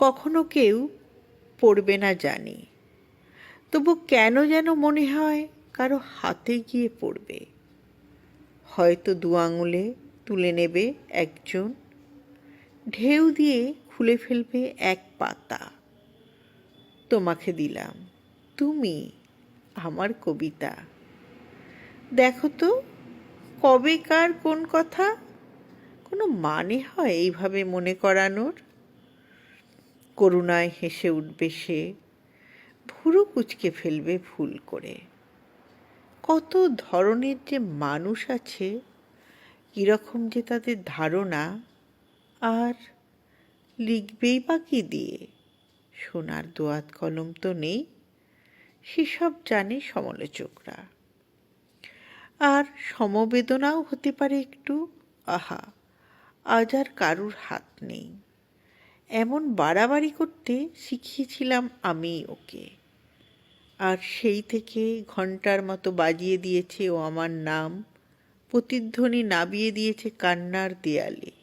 কখনো কেউ পড়বে না জানি। তবু কেন যেন মনে হয় কারও হাতে গিয়ে পড়বে। হয়তো দু আঙুলে তুলে নেবে একজন। ঢেউ দিয়ে খুলে ফেলবে এক পাতা। তোমাকে দিলাম। তুমি আমার কবিতা। দেখো তো, কবেকার কোন কথা? কোনো মানে হয় এইভাবে মনে করানোর? করুণায় হেসে উঠবে সে, ভুরু কুচকে ফেলবে ভুল করে। কত ধরনের যে মানুষ আছে, কীরকম যে তাদের ধারণা, আর লিখবেই বা কী দিয়ে? সোনার দোয়াত কলম তো নেই, সেসব জানে সমালোচকরা। আর সমবেদনাও হতে পারে একটু, আহা, আজ আর কারুর হাত নেই। এমন বাড়াবাড়ি করতে শিখিয়েছিলাম আমি ওকে। আর সেই থেকে ঘণ্টার মতো বাজিয়ে দিয়েছে ও আমার নাম, প্রতিধ্বনি নাবিয়ে দিয়েছে কান্নার দেয়ালে।